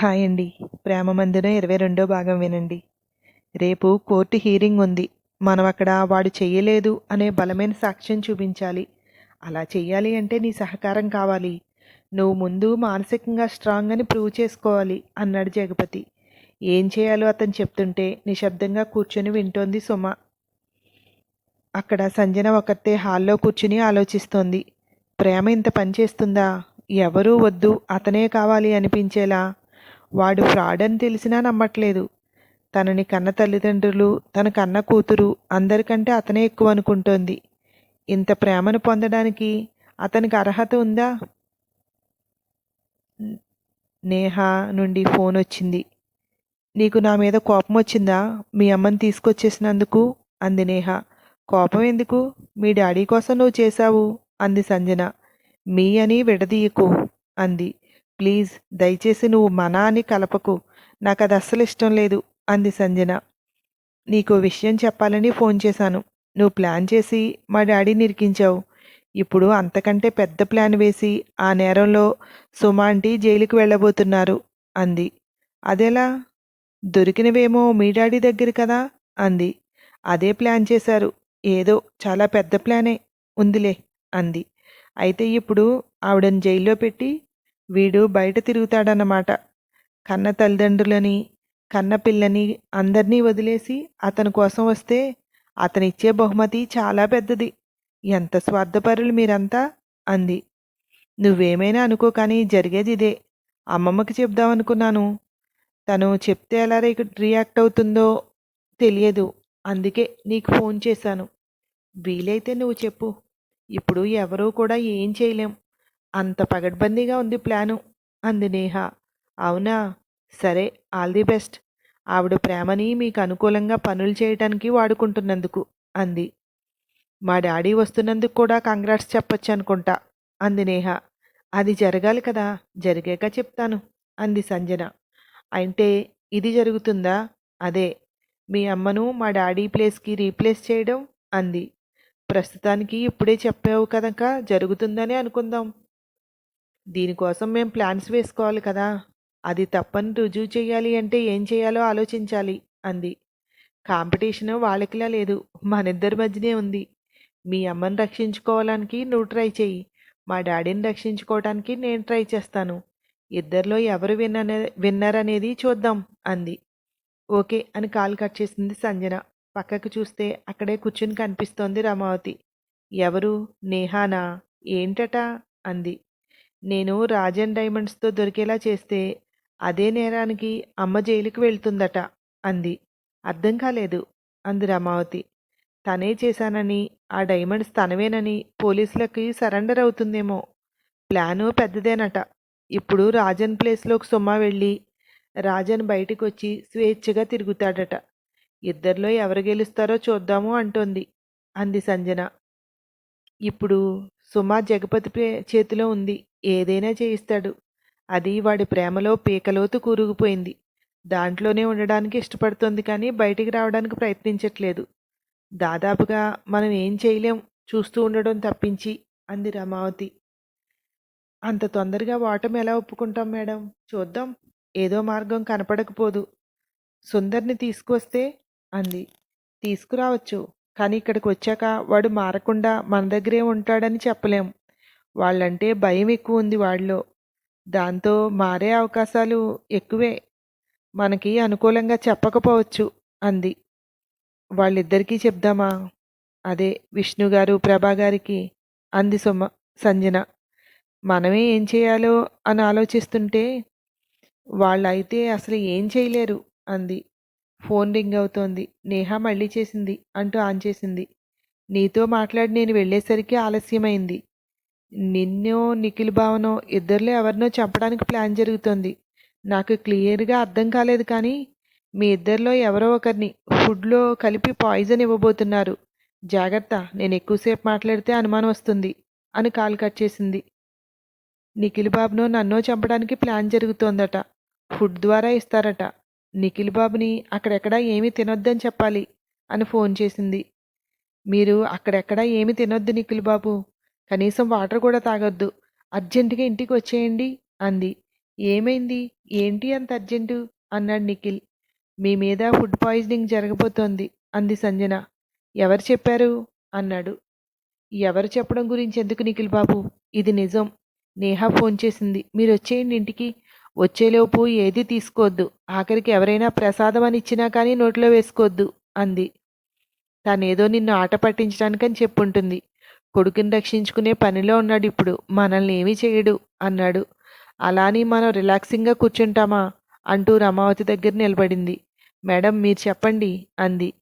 Hi అండి. ప్రేమ మందిరం ఇరవై రెండో భాగం వినండి. రేపు కోర్టు హీరింగ్ ఉంది. మనం అక్కడ వాడు చేయలేదు అనే బలమైన సాక్ష్యం చూపించాలి. అలా చేయాలి అంటే నీ సహకారం కావాలి. నువ్వు ముందు మానసికంగా స్ట్రాంగ్ అని ప్రూవ్ చేసుకోవాలి అన్నాడు జగపతి. ఏం చేయాలో అతను చెప్తుంటే నిశ్శబ్దంగా కూర్చొని వింటోంది సుమ. అక్కడ సంజన ఒకతే హాల్లో కూర్చుని ఆలోచిస్తోంది. ప్రేమ ఇంత పనిచేస్తుందా ఎవరూ వద్దు అతనే కావాలి అనిపించేలా వాడు ఫ్రాడ్ అని తెలిసినా నమ్మట్లేదు. తనని కన్న తల్లిదండ్రులు తన కన్న కూతురు అందరికంటే అతనే ఎక్కువ అనుకుంటోంది. ఇంత ప్రేమను పొందడానికి అతనికి అర్హత ఉందా? నేహ నుండి ఫోన్ వచ్చింది. నీకు నా మీద కోపం వచ్చిందా? మీ అమ్మని తీసుకొచ్చేసినందుకు? అంది నేహ. కోపం ఎందుకు? మీ డాడీ కోసం నువ్వు చేశావు అంది సంజన. మీ అని విడదీయకు అంది. ప్లీజ్ దయచేసి నువ్వు మన అని కలపకు. నాకు అది అస్సలు ఇష్టం లేదు అంది సంజన. నీకు విషయం చెప్పాలని ఫోన్ చేశాను. నువ్వు ప్లాన్ చేసి మా డాడీని ఇరికించావు ఇప్పుడు అంతకంటే పెద్ద ప్లాన్ వేసి ఆ నేరంలో సుమాంటి జైలుకి వెళ్ళబోతున్నారు అంది. అదెలా? దొరికినవేమో మీ డాడీ దగ్గర కదా అంది. అదే ప్లాన్ చేశారు. ఏదో చాలా పెద్ద ప్లానే ఉందిలే అంది. అయితే ఇప్పుడు ఆవిడని జైల్లో పెట్టి వీడు బయట తిరుగుతాడన్నమాట. కన్న తల్లిదండ్రులని కన్న పిల్లని అందరినీ వదిలేసి అతని కోసం వస్తే అతనిచ్చే బహుమతి చాలా పెద్దది. ఎంత స్వార్థపరులు మీరంతా? అంది. నువ్వేమైనా అనుకో కానీ జరిగేది ఇదే. అమ్మమ్మకి చెప్దామనుకున్నాను తను చెప్తే ఎలా రియాక్ట్ అవుతుందో తెలియదు. అందుకే నీకు ఫోన్ చేశాను. వీలైతే నువ్వు చెప్పు. ఇప్పుడు ఎవరూ కూడా ఏం చేయలేం. అంత పగడ్బందీగా ఉంది ప్లాను అంది నేహ. అవునా? సరే ఆల్ ది బెస్ట్. ఆవిడ ప్రేమని మీకు అనుకూలంగా పనులు చేయటానికి వాడుకుంటున్నందుకు అంది. మా డాడీ వస్తున్నందుకు కూడా కంగ్రాట్స్ చెప్పొచ్చు అనుకుంటా అంది నేహ. అది జరగాలి కదా జరిగాక చెప్తాను అంది సంజన. అంటే ఇది జరుగుతుందా? అదే. మీ అమ్మను మా డాడీ ప్లేస్కి రీప్లేస్ చేయడం అంది. ప్రస్తుతానికి ఇప్పుడే చెప్పావు కనుక జరుగుతుందని అనుకుందాం. దీనికోసం మేం ప్లాన్స్ వేసుకోవాలి కదా. అది తప్పని రుజువు చేయాలి అంటే ఏం చేయాలో ఆలోచించాలి అంది. కాంపిటీషన్ వాళ్ళకిలా లేదు మనిద్దరి మధ్యనే ఉంది. మీ అమ్మని రక్షించుకోవడానికి నువ్వు ట్రై చెయ్యి. మా డాడీని రక్షించుకోవడానికి నేను ట్రై చేస్తాను. ఇద్దరిలో ఎవరు విన్ననే విన్నారనేది చూద్దాం అంది. ఓకే అని కాల్ కట్ చేసింది సంజన. పక్కకు చూస్తే అక్కడే కూర్చుని కనిపిస్తోంది రమావతి. ఎవరు? నేహానా? ఏంటట? అంది. నేను రాజన్ డైమండ్స్తో దొరికేలా చేస్తే అదే నేరానికి అమ్మ జైలుకి వెళ్తుందట అంది. అర్థం కాలేదు అంది రమావతి. తనే చేశానని ఆ డైమండ్స్ తనవేనని పోలీసులకి సరెండర్ అవుతుందేమో. ప్లాను పెద్దదేనట. ఇప్పుడు రాజన్ ప్లేస్లోకి సుమ్మ వెళ్ళి రాజన్ బయటికి వచ్చి స్వేచ్ఛగా తిరుగుతాడట. ఇద్దరిలో ఎవరు గెలుస్తారో చూద్దాము అంటోంది అంది సంజన. ఇప్పుడు సుమా జగపతి చేతిలో ఉంది. ఏదైనా చేయిస్తాడు. అది వాడి ప్రేమలో పీకలోతు కూరుకుపోయింది. దాంట్లోనే ఉండడానికి ఇష్టపడుతుంది కానీ బయటికి రావడానికి ప్రయత్నించట్లేదు. దాదాపుగా మనం ఏం చేయలేం చూస్తూ ఉండడం తప్పించి అంది రమావతి. అంత తొందరగా ఓటమి ఎలా ఒప్పుకుంటాం మేడం? చూద్దాం. ఏదో మార్గం కనపడకపోదు. సుందర్ని తీసుకొస్తే అంది. తీసుకురావచ్చు కానీ ఇక్కడికి వచ్చాక వాడు మారకుండా మన దగ్గరే ఉంటాడని చెప్పలేం. వాళ్ళంటే భయం ఎక్కువ ఉంది వాళ్ళలో. దాంతో మారే అవకాశాలు ఎక్కువే. మనకి అనుకూలంగా చెప్పకపోవచ్చు అంది. వాళ్ళిద్దరికీ చెప్దామా? అదే విష్ణు గారు ప్రభా గారికి అంది సుమ సంజన. మనమే ఏం చేయాలో అని ఆలోచిస్తుంటే వాళ్ళైతే అసలు ఏం చేయలేరు అంది. ఫోన్ రింగ్ అవుతోంది. నేహ మళ్ళీ చేసింది అంటూ ఆన్ చేసింది. నీతో మాట్లాడి నేను వెళ్ళేసరికి ఆలస్యమైంది. నిన్నో నిఖిల్ భావనో ఇద్దరిలో ఎవరినో చంపడానికి ప్లాన్ జరుగుతోంది. నాకు క్లియర్గా అర్థం కాలేదు కానీ మీ ఇద్దరిలో ఎవరో ఒకరిని ఫుడ్లో కలిపి పాయిజన్ ఇవ్వబోతున్నారు. జాగ్రత్త నేను ఎక్కువసేపు మాట్లాడితే అనుమానం వస్తుంది అని కాల్ కట్ చేసింది. నిఖిల్ బాబును నన్నో చంపడానికి ప్లాన్ జరుగుతోందట. ఫుడ్ ద్వారా ఇస్తారట. నిఖిల్ బాబుని అక్కడెక్కడా ఏమీ తినొద్దని చెప్పాలి అని ఫోన్ చేసింది. మీరు అక్కడెక్కడా ఏమీ తినొద్దు నిఖిల్ బాబు కనీసం వాటర్ కూడా తాగొద్దు. అర్జెంటుగా ఇంటికి వచ్చేయండి అంది. ఏమైంది? ఏంటి అంత అర్జెంటు? అన్నాడు నిఖిల్. మీ మీద ఫుడ్ పాయిజనింగ్ జరగబోతోంది అంది సంజన. ఎవరు చెప్పారు? అన్నాడు. ఎవరు చెప్పడం గురించి ఎందుకు నిఖిల్ బాబు? ఇది నిజం. నేహా ఫోన్ చేసింది. మీరు వచ్చేయండి ఇంటికి. వచ్చేలోపు ఏది తీసుకోవద్దు ఆఖరికి ఎవరైనా ప్రసాదం అని ఇచ్చినా కానీ నోట్లో వేసుకోవద్దు అంది. తనేదో నిన్ను ఆట పట్టించడానికని చెప్పుంటుంది. కొడుకుని రక్షించుకునే పనిలో ఉన్నాడు ఇప్పుడు. మనల్ని ఏమీ చేయడు అన్నాడు. అలాని మనం రిలాక్సింగ్గా కూర్చుంటామా? అంటూ రమావతి దగ్గర నిలబడింది. మేడం మీరు చెప్పండి అంది.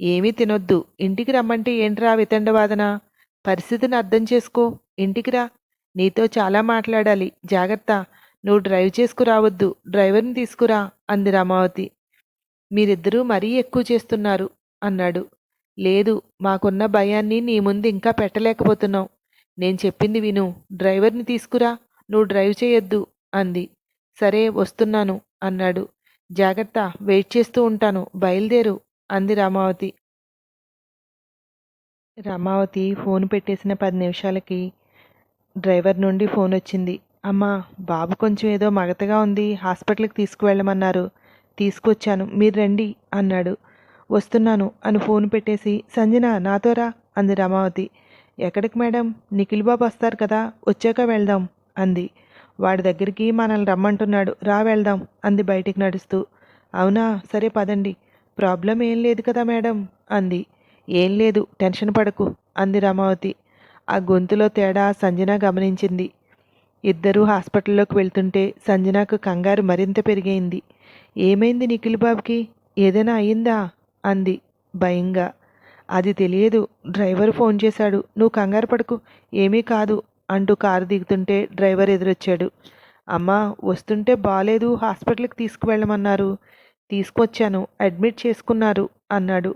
ఏమీ తినొద్దు. ఇంటికి రమ్మంటే ఏంట్రా వితండవాదన? పరిస్థితిని అర్థం చేసుకో. ఇంటికి రా. నీతో చాలా మాట్లాడాలి. జాగ్రత్త. నువ్వు డ్రైవ్ చేసుకురావద్దు డ్రైవర్ని తీసుకురా అంది రమావతి. మీరిద్దరూ మరీ ఎక్కువ చేస్తున్నారు అన్నాడు. లేదు మాకున్న భయాన్ని నీ ముందు ఇంకా పెట్టలేకపోతున్నావు. నేను చెప్పింది విను. డ్రైవర్ని తీసుకురా. నువ్వు డ్రైవ్ చేయొద్దు అంది. సరే వస్తున్నాను అన్నాడు. జాగ్రత్త వెయిట్ చేస్తూ ఉంటాను. బయలుదేరు అంది రామావతి. రామావతి ఫోన్ పెట్టేసిన పది నిమిషాలకి డ్రైవర్ నుండి ఫోన్ వచ్చింది. అమ్మా బాబు కొంచెం ఏదో మగతగా ఉంది. హాస్పిటల్కి తీసుకువెళ్ళమన్నారు. తీసుకొచ్చాను. మీరు రండి అన్నాడు. వస్తున్నాను అని ఫోన్ పెట్టేసి సంజన నాతో రా అంది రమావతి. ఎక్కడికి మేడం? నిఖిల్ బాబు వస్తారు కదా వచ్చాక వెళ్దాం అంది. వాడి దగ్గరికి మనల్ని రమ్మంటున్నాడు రా వెళ్దాం అంది బయటికి నడుస్తూ. అవునా సరే పదండి. ప్రాబ్లం ఏం లేదు కదా మేడం? అంది. ఏం లేదు టెన్షన్ పడకు అంది రమావతి. ఆ గొంతులో తేడా సంజన గమనించింది. ఇద్దరూ హాస్పిటల్లోకి వెళ్తుంటే సంజనకు కంగారు మరింత పెరిగైంది. ఏమైంది నిఖిల్ బాబుకి? ఏదైనా అయిందా అంది భయంగా. అది తెలియదు. డ్రైవర్ ఫోన్ చేశాడు. నువ్వు కంగారు పడకు. ఏమీ కాదు అంటూ కారు దిగుతుంటే డ్రైవర్ ఎదురొచ్చాడు. అమ్మా వస్తుంటే బాలేదు. హాస్పిటల్కి తీసుకువెళ్ళమన్నారు. తీసుకొచ్చాను. అడ్మిట్ చేసుకున్నారు అన్నాడు.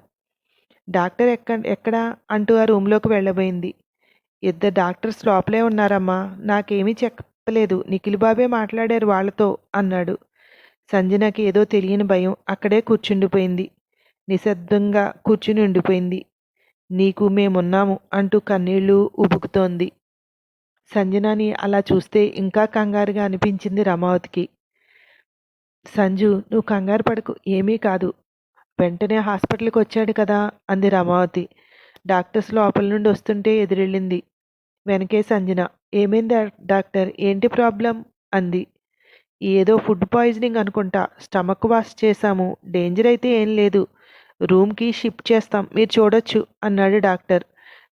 డాక్టర్ ఎక్క ఎక్కడా అంటూ ఆ రూమ్లోకి వెళ్ళబోయింది. ఇద్దరు డాక్టర్స్ లోపలే ఉన్నారమ్మా. నాకేమీ చెప్పలేదు. నిఖిల్ బాబే మాట్లాడారు వాళ్ళతో అన్నాడు. సంజనకి ఏదో తెలియని భయం అక్కడే కూర్చుండిపోయింది. నిశ్శబ్దంగా కూర్చుని ఉండిపోయింది. నీకు మేమున్నాము అంటూ కన్నీళ్ళు ఉబుకుతోంది. సంజనాని అలా చూస్తే ఇంకా కంగారుగా అనిపించింది రమావతికి. సంజు నువ్వు కంగారు పడకు ఏమీ కాదు. వెంటనే హాస్పిటల్కి వచ్చాడు కదా అంది రమావతి. డాక్టర్స్ లోపల నుండి వస్తుంటే ఎదురెళ్ళింది. వెనకే సంజన. ఏమైంది డాక్టర్? ఏంటి ప్రాబ్లం? అంది. ఏదో ఫుడ్ పాయిజనింగ్ అనుకుంటా. స్టమక్ వాష్ చేశాము. డేంజర్ అయితే ఏం లేదు. రూమ్కి షిఫ్ట్ చేస్తాం. మీరు చూడొచ్చు అన్నాడు డాక్టర్.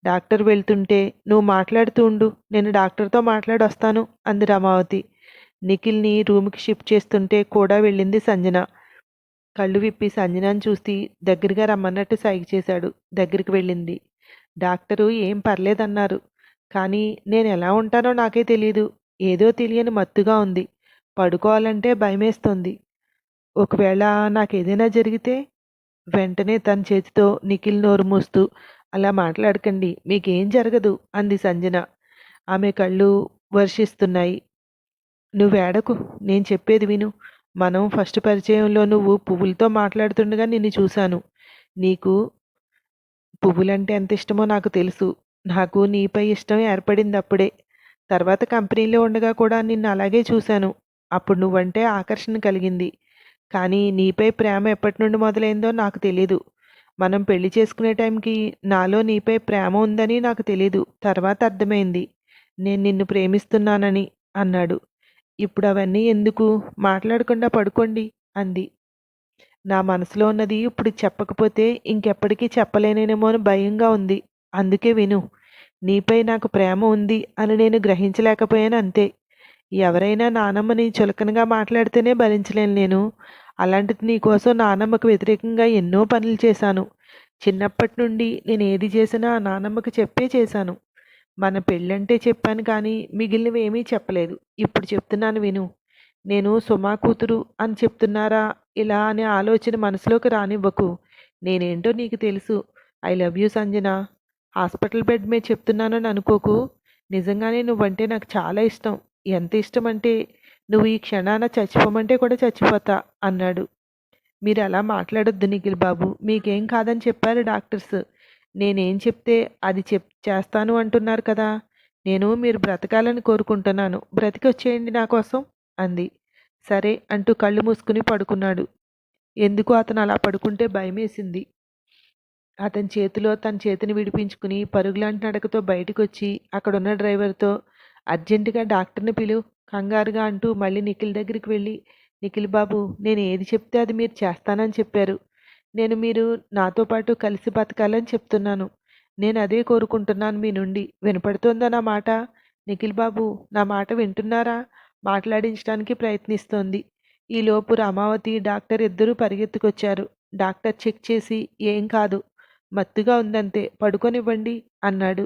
డాక్టర్ వెళ్తుంటే నువ్వు మాట్లాడుతూ ఉండు. నేను డాక్టర్తో మాట్లాడొస్తాను అంది రమావతి. నిఖిల్ని రూమ్కి షిఫ్ట్ చేస్తుంటే కూడా వెళ్ళింది సంజన. కళ్ళు విప్పి సంజనాని చూసి దగ్గరగా రమ్మన్నట్టు సైగ చేశాడు. దగ్గరికి వెళ్ళింది. డాక్టరు ఏం పర్లేదన్నారు. కానీ నేను ఎలా ఉంటానో నాకే తెలియదు ఏదో తెలియని మత్తుగా ఉంది. పడుకోవాలంటే భయమేస్తుంది. ఒకవేళ నాకేదైనా జరిగితే వెంటనే తన చేతితో నిఖిల్ నోరు మూస్తూ అలా మాట్లాడకండి మీకేం జరగదు అంది సంజన. ఆమె కళ్ళు వర్షిస్తున్నాయి. నువ్వేడకు నేను చెప్పేది విను. మనం ఫస్ట్ పరిచయంలో నువ్వు పువ్వులతో మాట్లాడుతుండగా నిన్ను చూశాను. నీకు పువ్వులంటే ఎంత ఇష్టమో నాకు తెలుసు. నాకు నీపై ఇష్టం ఏర్పడింది అప్పుడే. తర్వాత కంపెనీలో ఉండగా కూడా నిన్ను అలాగే చూశాను. అప్పుడు నువ్వంటే ఆకర్షణ కలిగింది. కానీ నీపై ప్రేమ ఎప్పటి నుండి మొదలైందో నాకు తెలీదు. మనం పెళ్ళి చేసుకునే టైంకి నాలో నీపై ప్రేమ ఉందని నాకు తెలీదు. తర్వాత అర్థమైంది. నేను నిన్ను ప్రేమిస్తున్నానని అన్నాడు. ఇప్పుడు అవన్నీ ఎందుకు? మాట్లాడకుండా పడుకోండి అంది. నా మనసులో ఉన్నది ఇప్పుడు చెప్పకపోతే ఇంకెప్పటికీ చెప్పలేనేమో అని భయంగా ఉంది. అందుకే విను నీపై నాకు ప్రేమ ఉంది అని నేను గ్రహించలేకపోయాను అంతే. ఎవరైనా నానమ్మని చులకనగా మాట్లాడితేనే భరించలేను నేను. అలాంటిది నీకోసం నానమ్మకు వ్యతిరేకంగా ఎన్నో పనులు చేశాను. చిన్నప్పటి నుండి నేను ఏది చేసినా నానమ్మకు చెప్పే చేశాను. మన పెళ్ళంటే చెప్పాను కానీ మిగిలినవి ఏమీ చెప్పలేదు. ఇప్పుడు చెప్తున్నాను విను. నేను సుమా కూతురు అని చెప్తున్నారా? ఇలా అనే ఆలోచన మనసులోకి రానివ్వకు. నేనేంటో నీకు తెలుసు. I love you Sanjana. Hospital bed మీద చెప్తున్నానని అనుకోకు. నిజంగానే నువ్వంటే నాకు చాలా ఇష్టం. ఎంత ఇష్టం అంటే నువ్వు ఈ క్షణాన చచ్చిపోమంటే కూడా చచ్చిపోతా అన్నాడు. మీరు అలా మాట్లాడొద్దు నిఖిల్ బాబు. మీకేం కాదని చెప్పారు డాక్టర్స్. నేనేం చెప్తే అది చెప్ చేస్తాను అంటున్నారు కదా. నేను మీరు బ్రతకాలని కోరుకుంటున్నాను. బ్రతికి వచ్చేయండి నా కోసం అంది. సరే అంటూ కళ్ళు మూసుకుని పడుకున్నాడు. ఎందుకు అతను అలా పడుకుంటే భయమేసింది. అతని చేతిలో తన చేతిని విడిపించుకుని పరుగులాంటి నడకతో బయటకు వచ్చి అక్కడున్న డ్రైవర్తో అర్జెంటుగా డాక్టర్ని పిలువు కంగారుగా అంటూ మళ్ళీ నిఖిల్ దగ్గరికి వెళ్ళి నిఖిల్ బాబు నేను ఏది చెప్తే అది మీరు చేస్తానని చెప్పారు. నేను మీరు నాతో పాటు కలిసి బతకాలని చెప్తున్నాను. నేను అదే కోరుకుంటున్నాను మీ నుండి. వినపడుతోందా నా మాట? నిఖిల్ బాబు నా మాట వింటున్నారా? మాట్లాడించడానికి ప్రయత్నిస్తోంది. ఈలోపు రామావతి డాక్టర్ ఇద్దరూ పరిగెత్తుకొచ్చారు. డాక్టర్ చెక్ చేసి ఏం కాదు. మత్తుగా ఉందంతే. పడుకొనివ్వండి అన్నాడు.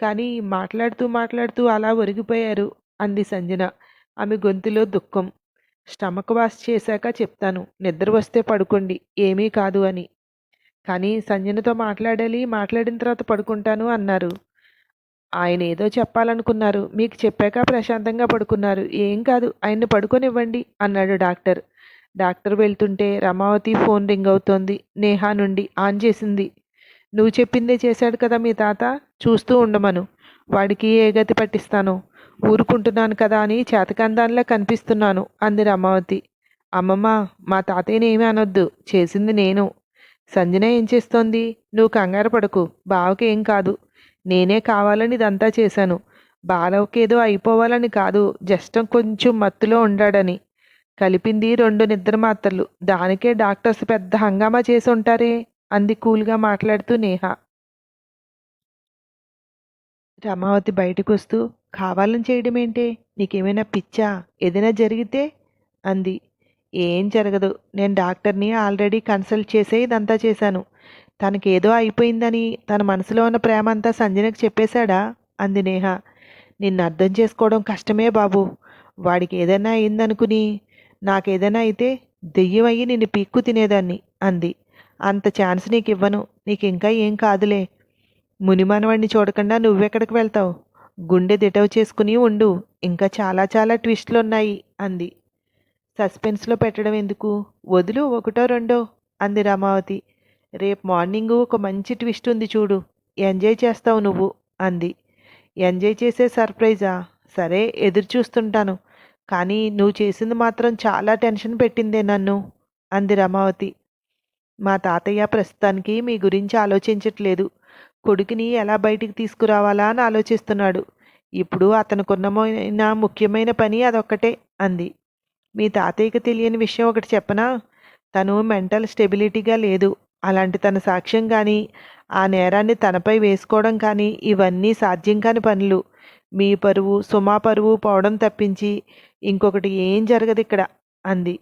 కానీ మాట్లాడుతూ మాట్లాడుతూ అలా ఒరిగిపోయారు అంది సంజన. ఆమె గొంతులో దుఃఖం. స్టమక్ వాష్ చేశాక చెప్తాను నిద్ర వస్తే పడుకోండి ఏమీ కాదు అని. కానీ సంజనతో మాట్లాడాలి మాట్లాడిన తర్వాత పడుకుంటాను అన్నారు. ఆయన ఏదో చెప్పాలనుకున్నారు మీకు చెప్పాక ప్రశాంతంగా పడుకున్నారు ఏం కాదు ఆయన్ని పడుకొనివ్వండి అన్నాడు డాక్టర్. డాక్టర్ వెళ్తుంటే రమావతి ఫోన్ రింగ్ అవుతోంది నేహా నుండి ఆన్ చేసింది. నువ్వు చెప్పిందే చేశాడు కదా మీ తాత? చూస్తూ ఉండమను. వాడికి ఏ గతి పట్టిస్తాను? ఊరుకుంటున్నాను కదా అని చేతకందానిలా కనిపిస్తున్నాను అంది రమావతి. అమ్మమ్మ మా తాతయ్యని ఏమీ అనొద్దు చేసింది నేను. సంజన ఏం చేస్తోంది? నువ్వు కంగారు పడకు బావకి ఏం కాదు. నేనే కావాలని ఇదంతా చేశాను. బాలవకేదో అయిపోవాలని కాదు జస్ట్ కొంచెం మత్తులో ఉండాడని. కలిపింది రెండు నిద్ర మాత్రలు దానికే డాక్టర్స్ పెద్ద హంగామా చేసి ఉంటారే? అంది కూల్గా మాట్లాడుతూ నేహ. రమావతి బయటకు వస్తూ కావాలని చేయడం ఏంటే నీకేమైనా పిచ్చా? ఏదైనా జరిగితే? అంది. ఏం జరగదు. నేను డాక్టర్ని ఆల్రెడీ కన్సల్ట్ చేసే ఇదంతా చేశాను. తనకి ఏదో అయిపోయిందని తన మనసులో ఉన్న ప్రేమ అంతా సంజనకు చెప్పేశాడా? అంది నేహ. నిన్ను అర్థం చేసుకోవడం కష్టమే బాబు. వాడికి ఏదైనా అయిందనుకుని నాకేదైనా అయితే దెయ్యం అయ్యి నిన్ను పీక్కు తినేదాన్ని అంది. అంత ఛాన్స్ నీకు ఇవ్వను నీకు ఇంకా ఏం కాదులే. మునిమానవాడిని చూడకుండా నువ్వెక్కడికి వెళ్తావు? గుండె దిటవు చేసుకుని ఉండు. ఇంకా చాలా చాలా ట్విస్ట్లు ఉన్నాయి అంది. సస్పెన్స్లో పెట్టడం ఎందుకు? వదులు ఒకటో రెండో అంది రామావతి. రేపు మార్నింగ్ ఒక మంచి ట్విస్ట్ ఉంది చూడు. ఎంజాయ్ చేస్తావు నువ్వు అంది. ఎంజాయ్ చేసే సర్ప్రైజా? సరే ఎదురు చూస్తుంటాను. కానీ నువ్వు చేసింది మాత్రం చాలా టెన్షన్ పెట్టిందే నన్ను అంది రమావతి. మా తాతయ్య ప్రస్తుతానికి మీ గురించి ఆలోచించట్లేదు. కొడుకుని ఎలా బయటికి తీసుకురావాలా అని ఆలోచిస్తున్నాడు. ఇప్పుడు అతనుకున్నమైన ముఖ్యమైన పని అదొక్కటే అంది. మీ తాతయ్యకి తెలియని విషయం ఒకటి చెప్పనా? తను మెంటల్ స్టెబిలిటీగా లేదు. అలాంటి తన సాక్ష్యం కానీ ఆ నేరాన్ని తనపై వేసుకోవడం కానీ ఇవన్నీ సాధ్యం కాని పనులు. మీ పరువు సుమా పరువు పోవడం తప్పించి ఇంకొకటి ఏం జరగదు ఇక్కడ అంది.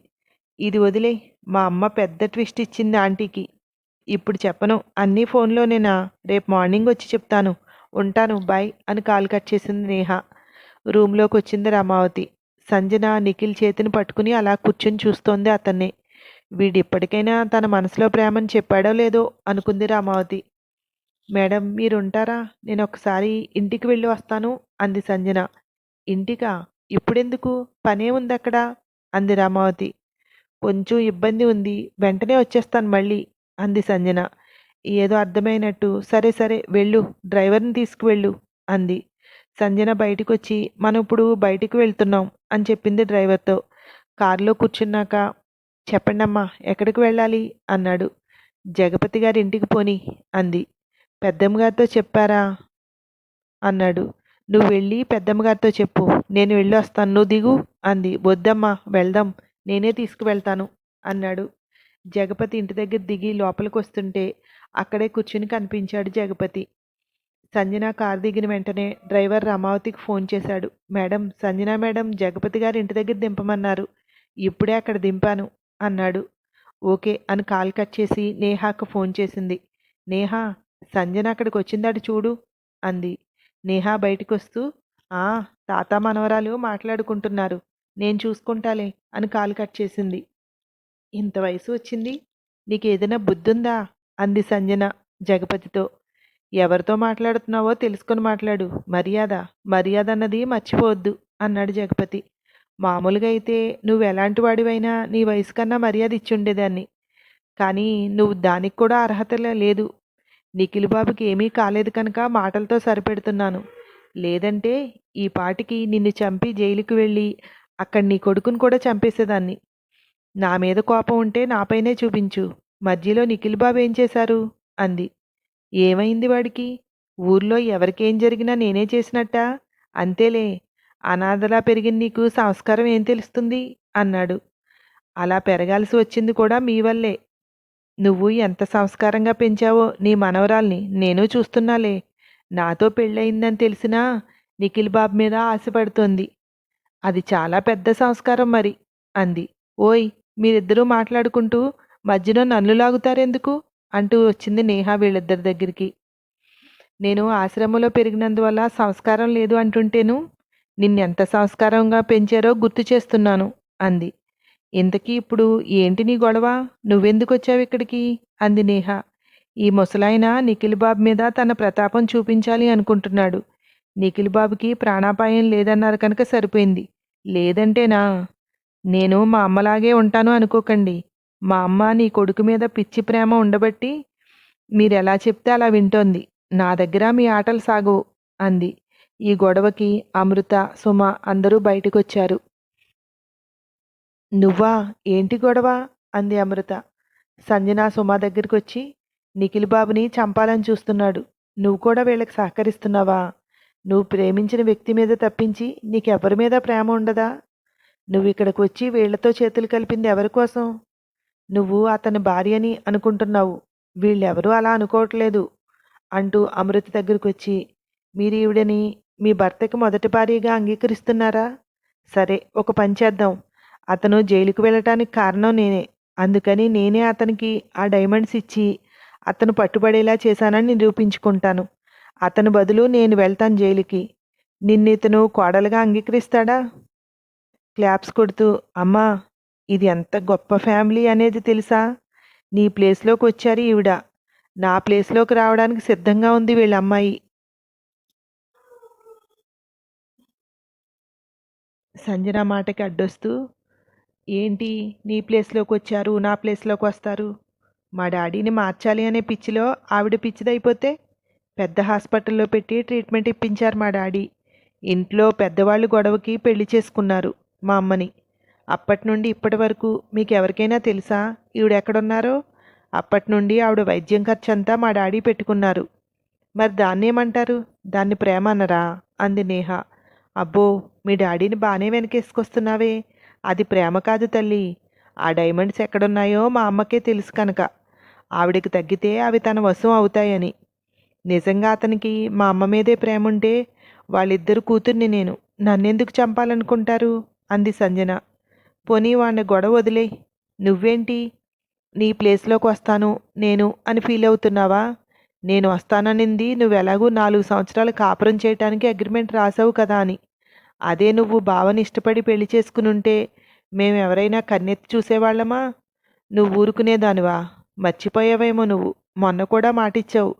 ఇది వదిలే మా అమ్మ పెద్ద ట్విస్ట్ ఇచ్చింది ఆంటీకి. ఇప్పుడు చెప్పను అన్నీ ఫోన్లోనేనా? రేపు మార్నింగ్ వచ్చి చెప్తాను. ఉంటాను బాయ్ అని కాల్ కట్ చేసింది నేహ. రూమ్లోకి వచ్చింది రామావతి సంజన నిఖిల్ చేతిని పట్టుకుని అలా కూర్చొని చూస్తోంది అతన్ని. వీడు ఇప్పటికైనా తన మనసులో ప్రేమని చెప్పాడో లేదో అనుకుంది రామావతి మేడం మీరు ఉంటారా నేను ఒకసారి ఇంటికి వెళ్ళి వస్తాను అంది సంజన. ఇంటికా? ఇప్పుడెందుకు? పనే ఉంది అక్కడ అంది రామావతి కొంచెం ఇబ్బంది ఉంది వెంటనే వచ్చేస్తాను మళ్ళీ అంది సంజన. ఏదో అర్థమైనట్టు సరే సరే వెళ్ళు డ్రైవర్ని తీసుకువెళ్ళు అంది. సంజన బయటకు వచ్చి మనం ఇప్పుడు బయటికి వెళ్తున్నాం అని చెప్పింది డ్రైవర్తో. కారులో కూర్చున్నాక చెప్పండమ్మా ఎక్కడికి వెళ్ళాలి? అన్నాడు. జగపతి గారి ఇంటికి పోని అంది. పెద్దమ్మ గారితో చెప్పారా? అన్నాడు. నువ్వు వెళ్ళి పెద్దమ్మ గారితో చెప్పు నేను వెళ్ళి వస్తాను నువ్వు దిగు అంది. వద్దమ్మా వెళ్దాం నేనే తీసుకువెళ్తాను అన్నాడు. జగపతి ఇంటి దగ్గర దిగి లోపలికి వస్తుంటే అక్కడే కూర్చుని కనిపించాడు జగపతి. సంజన కారు దిగిన వెంటనే డ్రైవర్ రమావతికి ఫోన్ చేశాడు. మేడం సంజన మేడం జగపతి గారి ఇంటి దగ్గర దింపమన్నారు. ఇప్పుడే అక్కడ దింపాను అన్నాడు. ఓకే అని కాల్ కట్ చేసి నేహాకు ఫోన్ చేసింది. నేహా సంజన అక్కడికి వచ్చిందాడు చూడు అంది. నేహా బయటకు వస్తూ ఆ తాత మనవరాలు మాట్లాడుకుంటున్నారు. నేను చూసుకుంటాలే అని కాల్ కట్ చేసింది. ఇంత వయసు వచ్చింది? నీకు ఏదైనా బుద్ధుందా? అంది సంజన జగపతితో. ఎవరితో మాట్లాడుతున్నావో తెలుసుకొని మాట్లాడు. మర్యాద మర్యాద అన్నది మర్చిపోవద్దు అన్నాడు జగపతి. మామూలుగా అయితే నువ్వు ఎలాంటి వాడివైనా నీ వయసు కన్నా మర్యాద ఇచ్చుండేదాన్ని. కానీ నువ్వు దానికి కూడా అర్హత లేదు. నిఖిల్ బాబుకి ఏమీ కాలేదు కనుక మాటలతో సరిపెడుతున్నాను. లేదంటే ఈ పాటికి నిన్ను చంపి జైలుకు వెళ్ళి అక్కడ నీ కొడుకుని కూడా చంపేసేదాన్ని. నా మీద కోపం ఉంటే నాపైనే చూపించు. మధ్యలో నిఖిల్ బాబు ఏం చేశారు? అంది. ఏమైంది వాడికి? ఊర్లో ఎవరికేం జరిగినా నేనే చేసినట్టా? అంతేలే అనాథలా పెరిగిన నీకు సంస్కారం ఏం తెలుస్తుంది? అన్నాడు. అలా పెరగాల్సి వచ్చింది కూడా మీ వల్లే. నువ్వు ఎంత సంస్కారంగా పెంచావో నీ మనవరాల్ని నేను చూస్తున్నాలే. నాతో పెళ్ళయిందని తెలిసినా నిఖిల్ బాబు మీద ఆశపడుతోంది. అది చాలా పెద్ద సంస్కారం మరి అంది. ఓయ్ మీరిద్దరూ మాట్లాడుకుంటూ మధ్యలో నన్ను లాగుతారెందుకు? అంటూ వచ్చింది నేహ వీళ్ళిద్దరి దగ్గరికి. నేను ఆశ్రమంలో పెరిగినందువల్ల సంస్కారం లేదు అంటుంటేను నిన్నెంత సంస్కారంగా పెంచారో గుర్తు చేస్తున్నాను అంది. ఇంతకీ ఇప్పుడు ఏంటి నీ గొడవ? నువ్వెందుకు వచ్చావు ఇక్కడికి? అంది నేహ. ఈ ముసలాయన నిఖిల్ బాబు మీద తన ప్రతాపం చూపించాలి అనుకుంటున్నాడు. నిఖిల్ బాబుకి ప్రాణాపాయం లేదన్నారు కనుక సరిపోయింది. లేదంటేనా? నేను మా అమ్మలాగే ఉంటాను అనుకోకండి. మా అమ్మ నీ కొడుకు మీద పిచ్చి ప్రేమ ఉండబట్టి మీరెలా చెప్తే అలా వింటోంది. నా దగ్గర మీ ఆటలు సాగు అంది. ఈ గొడవకి అమృత సుమ అందరూ బయటకొచ్చారు. నువ్వా? ఏంటి గొడవ? అంది అమృత. సంజన సుమ దగ్గరికి వచ్చి నిఖిల్ బాబుని చంపాలని చూస్తున్నాడు. నువ్వు కూడా వీళ్ళకి సహకరిస్తున్నావా? నువ్వు ప్రేమించిన వ్యక్తి మీద తప్పించి నీకెవరి మీద ప్రేమ ఉండదా? నువ్వు ఇక్కడికి వచ్చి వీళ్ళతో చేతులు కలిపింది ఎవరి కోసం? నువ్వు అతని భార్యని అనుకుంటున్నావు. వీళ్ళెవరూ అలా అనుకోవట్లేదు అంటూ అమృత దగ్గరికి వచ్చి మీరు ఈవిడని మీ భర్తకి మొదటి భార్యగా అంగీకరిస్తున్నారా? సరే ఒక పని చేద్దాం. అతను జైలుకు వెళ్ళటానికి కారణం నేనే. అందుకని నేనే అతనికి ఆ డైమండ్స్ ఇచ్చి అతను పట్టుబడేలా చేశానని నిరూపించుకుంటాను. అతని బదులు నేను వెళ్తాను జైలుకి. నిన్నితను కోడలుగా అంగీకరిస్తాడా? క్లాప్స్ కొడుతూ అమ్మా ఇది ఎంత గొప్ప ఫ్యామిలీ అనేది తెలుసా? నీ ప్లేస్లోకి వచ్చారు ఈవిడ. నా ప్లేస్లోకి రావడానికి సిద్ధంగా ఉంది వీళ్ళ అమ్మాయి. సంజన మాటకి అడ్డొస్తూ ఏంటి నీ ప్లేస్లోకి వచ్చారు నా ప్లేస్లోకి వస్తారు? మా డాడీని మార్చాలి అనే పిచ్చిలో ఆవిడ పిచ్చిదైపోతే పెద్ద హాస్పిటల్లో పెట్టి ట్రీట్మెంట్ ఇప్పించారు మా డాడీ. ఇంట్లో పెద్దవాళ్ళు గొడవకి పెళ్ళి చేసుకున్నారు మా అమ్మని. అప్పటి నుండి ఇప్పటి వరకు మీకు ఎవరికైనా తెలుసా ఈవిడ ఎక్కడున్నారో అప్పటి నుండి ఆవిడ వైద్యం ఖర్చు అంతా మా డాడీ పెట్టుకున్నారు. మరి దాన్ని ఏమంటారు దాన్ని ప్రేమ అన్నరా? అంది నేహ. అబ్బో మీ డాడీని బాగానే వెనకేసుకొస్తున్నావే. అది ప్రేమ కాదు తల్లి. ఆ డైమండ్స్ ఎక్కడున్నాయో మా అమ్మకే తెలుసు కనుక. ఆవిడకి తగ్గితే అవి తన వశం అవుతాయని. నిజంగా అతనికి మా అమ్మ మీదే ప్రేమ ఉంటే వాళ్ళిద్దరు కూతుర్ని నేను నన్నెందుకు చంపాలనుకుంటారు? అంది సంజన. పోనీ వాడిని గొడవ వదిలే. నువ్వేంటి? నీ ప్లేస్లోకి వస్తాను నేను అని ఫీల్ అవుతున్నావా? నేను వస్తాననింది నువ్వు ఎలాగూ నాలుగు సంవత్సరాలు కాపురం చేయటానికి అగ్రిమెంట్ రాసావు కదా అని. అదే నువ్వు బావని ఇష్టపడి పెళ్ళి చేసుకునుంటే మేము ఎవరైనా కన్నెత్తి చూసేవాళ్ళమా? నువ్వు ఊరుకునేదానివా? మర్చిపోయావేమో నువ్వు. మొన్న కూడా మాటిచ్చావు.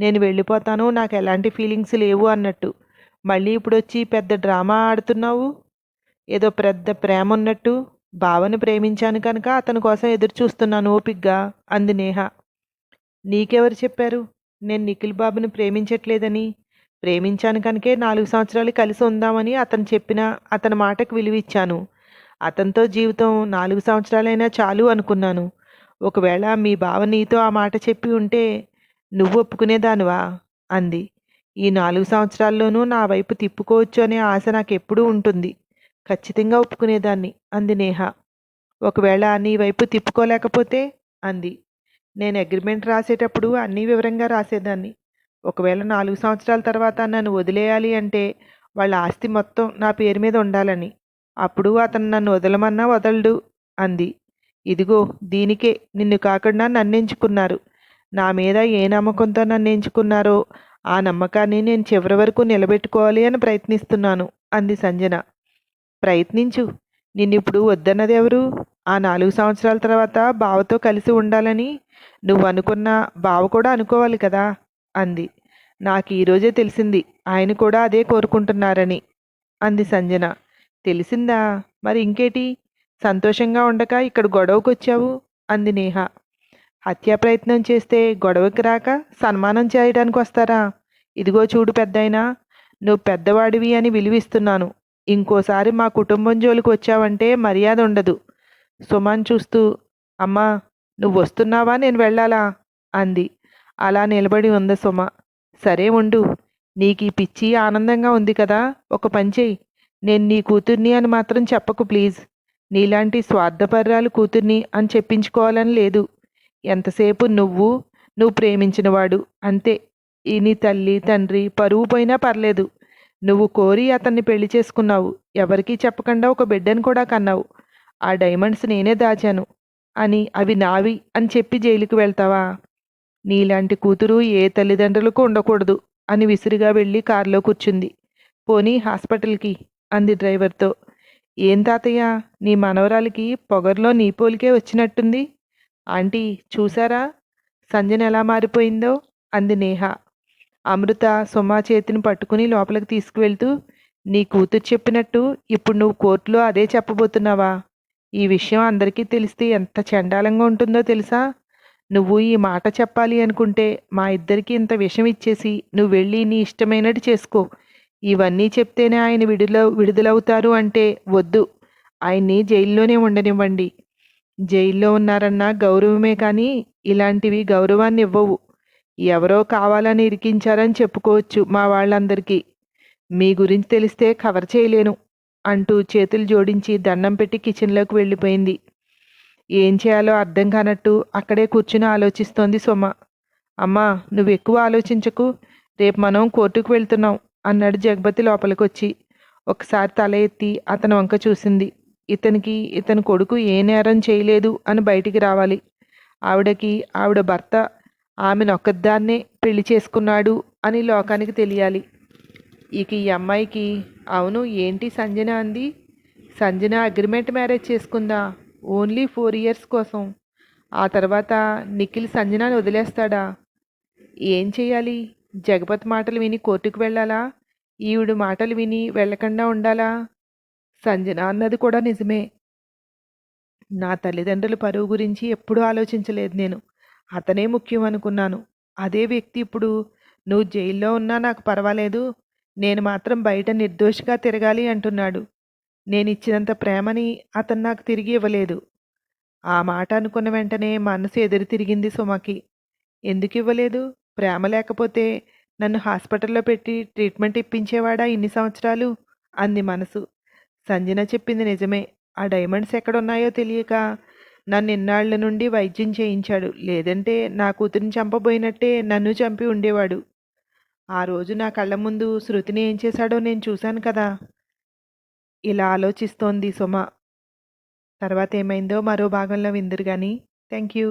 నేను వెళ్ళిపోతాను నాకు ఎలాంటి ఫీలింగ్స్ లేవు అన్నట్టు. మళ్ళీ ఇప్పుడు వచ్చి పెద్ద డ్రామా ఆడుతున్నావు? ఏదో పెద్ద ప్రేమ ఉన్నట్టు? బావని ప్రేమించాను కనుక అతని కోసం ఎదురు చూస్తున్నాను ఓపిగ్గా అంది నేహ. నీకెవరు చెప్పారు? నేను నిఖిల్ బాబుని ప్రేమించట్లేదని. ప్రేమించాను కనుకే నాలుగు సంవత్సరాలు కలిసి ఉందామని అతను చెప్పిన అతని మాటకు విలువిచ్చాను అతనితో జీవితం నాలుగు సంవత్సరాలైనా చాలు అనుకున్నాను. ఒకవేళ మీ బావ నీతో ఆ మాట చెప్పి ఉంటే నువ్వు ఒప్పుకునేదానువా? అంది. ఈ నాలుగు సంవత్సరాల్లోనూ నా వైపు తిప్పుకోవచ్చు అనే ఆశ నాకు ఎప్పుడూ ఉంటుంది. ఖచ్చితంగా ఒప్పుకునేదాన్ని అంది నేహ. ఒకవేళ నీ వైపు తిప్పుకోలేకపోతే అంది. నేను అగ్రిమెంట్ రాసేటప్పుడు అన్నీ వివరంగా రాసేదాన్ని. ఒకవేళ నాలుగు సంవత్సరాల తర్వాత నన్ను వదిలేయాలి అంటే వాళ్ళ ఆస్తి మొత్తం నా పేరు మీద ఉండాలని. అప్పుడు అతను నన్ను వదలమన్నా వదలడు అంది. ఇదిగో దీనికే. నిన్ను కాకుండా నన్ను ఎంచుకున్నారు. నా మీద ఏ నమ్మకంతో నన్ను ఎంచుకున్నారో ఆ నమ్మకాన్ని నేను చివరి వరకు నిలబెట్టుకోవాలి అని ప్రయత్నిస్తున్నాను అంది సంజన. ప్రయత్నించు. నిన్నిప్పుడు వద్దన్నది ఎవరు? ఆ నాలుగు సంవత్సరాల తర్వాత బావతో కలిసి ఉండాలని నువ్వు అనుకున్న బావ కూడా అనుకోవాలి కదా అంది. నాకు ఈరోజే తెలిసింది ఆయన కూడా అదే కోరుకుంటున్నారని అంది సంజన. తెలిసిందా? మరి ఇంకేటి? సంతోషంగా ఉండక ఇక్కడ గొడవకు వచ్చావు అంది నేహ. హత్యా ప్రయత్నం చేస్తే గొడవకి రాక సన్మానం చేయడానికి వస్తారా? ఇదిగో చూడు పెద్దయినా నువ్వు పెద్దవాడివి అని విలువిస్తున్నాను. ఇంకోసారి మా కుటుంబం జోలికి వచ్చావంటే మర్యాద ఉండదు. సుమన్ చూస్తూ అమ్మా నువ్వు వస్తున్నావా? నేను వెళ్ళాలా? అంది. అలా నిలబడి ఉంది సుమ. సరే ఉండు నీకు ఈ పిచ్చి ఆనందంగా ఉంది కదా ఒక పని చెయ్యి. నేను నీ కూతుర్ని అని మాత్రం చెప్పకు ప్లీజ్. నీలాంటి స్వార్థపర్రాలు కూతుర్ని అని చెప్పించుకోవాలని లేదు. ఎంతసేపు నువ్వు నువ్వు ప్రేమించినవాడు? అంతే. ఈ నీ తల్లి తండ్రి పరువు పోయినా పర్లేదు. నువ్వు కోరి అతన్ని పెళ్ళి చేసుకున్నావు. ఎవరికీ చెప్పకుండా ఒక బిడ్డను కూడా కన్నావు. ఆ డైమండ్స్ నేనే దాచాను. అని అవి నావి అని చెప్పి జైలుకి వెళ్తావా? నీలాంటి కూతురు ఏ తల్లిదండ్రులకు ఉండకూడదు అని విసిరిగా వెళ్ళి కారులో కూర్చుంది. పోనీ హాస్పిటల్కి? అంది డ్రైవర్తో. ఏం తాతయ్య నీ మనవరాలికి పొగర్లో నీ పోలికే వచ్చినట్టుంది. ఆంటీ చూసారా? సంజన ఎలా మారిపోయిందో? అంది నేహ. అమృత సుమా చేతిని పట్టుకుని లోపలికి తీసుకువెళ్తూ నీ కూతురు చెప్పినట్టు ఇప్పుడు నువ్వు కోర్టులో అదే చెప్పబోతున్నావా? ఈ విషయం అందరికీ తెలిస్తే ఎంత చండాలంగా ఉంటుందో తెలుసా? నువ్వు ఈ మాట చెప్పాలి అనుకుంటే మా ఇద్దరికి ఇంత విషం ఇచ్చేసి నువ్వు వెళ్ళి నీ ఇష్టమైనట్టు చేసుకో. ఇవన్నీ చెప్తేనే ఆయన విడుదల విడుదలవుతారు అంటే వద్దు. ఆయన్ని జైల్లోనే ఉండనివ్వండి. జైల్లో ఉన్నారన్న గౌరవమే కానీ ఇలాంటివి గౌరవాన్ని ఇవ్వవు. ఎవరో కావాలని ఇరికించారని చెప్పుకోవచ్చు మా వాళ్ళందరికీ. మీ గురించి తెలిస్తే కవర్ చేయలేను అంటూ చేతులు జోడించి దండం పెట్టి కిచెన్లోకి వెళ్ళిపోయింది. ఏం చేయాలో అర్థం కానట్టు అక్కడే కూర్చుని ఆలోచిస్తోంది సొమ్మ. అమ్మా నువ్వు ఎక్కువ ఆలోచించకు. రేపు మనం కోర్టుకు వెళ్తున్నాం అన్నాడు జగపతి లోపలికొచ్చి. ఒకసారి తల ఎత్తి అతని వంక చూసింది. ఇతనికి ఇతని కొడుకు ఏ నేరం చేయలేదు అని బయటికి రావాలి. ఆవిడకి ఆవిడ భర్త ఆమెను ఒక్కదాన్నే పెళ్ళి చేసుకున్నాడు అని లోకానికి తెలియాలి. ఇక ఈ అమ్మాయికి అవును ఏంటి సంజన అంది? సంజన అగ్రిమెంట్ మ్యారేజ్ చేసుకుందా? ఓన్లీ ఫోర్ ఇయర్స్ కోసం. ఆ తర్వాత నిఖిల్ సంజనాని వదిలేస్తాడా? ఏం చేయాలి? జగపతి మాటలు విని కోర్టుకు వెళ్ళాలా? ఈవిడ మాటలు విని వెళ్ళకుండా ఉండాలా? సంజన అన్నది కూడా నిజమే. నా తల్లిదండ్రుల పరువు గురించి ఎప్పుడూ ఆలోచించలేదు నేను. అతనే ముఖ్యం అనుకున్నాను. అదే వ్యక్తి ఇప్పుడు నువ్వు జైల్లో ఉన్నా నాకు పర్వాలేదు. నేను మాత్రం బయట నిర్దోషిగా తిరగాలి అంటున్నాడు. నేను ఇచ్చినంత ప్రేమని అతను నాకు తిరిగి ఇవ్వలేదు. ఆ మాట అనుకున్న వెంటనే మనసు ఎదురు తిరిగింది సుమకి. ఎందుకు ఇవ్వలేదు? ప్రేమ లేకపోతే నన్ను హాస్పిటల్లో పెట్టి ట్రీట్మెంట్ ఇప్పించేవాడా ఇన్ని సంవత్సరాలు? అంది మనసు. సంజన చెప్పింది నిజమే. ఆ డైమండ్స్ ఎక్కడున్నాయో తెలియక నన్ను ఇన్నాళ్ళ నుండి వైద్యం చేయించాడు. లేదంటే నా కూతురిని చంపబోయినట్టే నన్ను చంపి ఉండేవాడు. ఆ రోజు నా కళ్ళ ముందు శృతిని ఏం చేశాడో నేను చూశాను కదా. ఇలా ఆలోచిస్తోంది సుమ. తర్వాత ఏమైందో మరో భాగంలో విందురు కానీ థ్యాంక్ యూ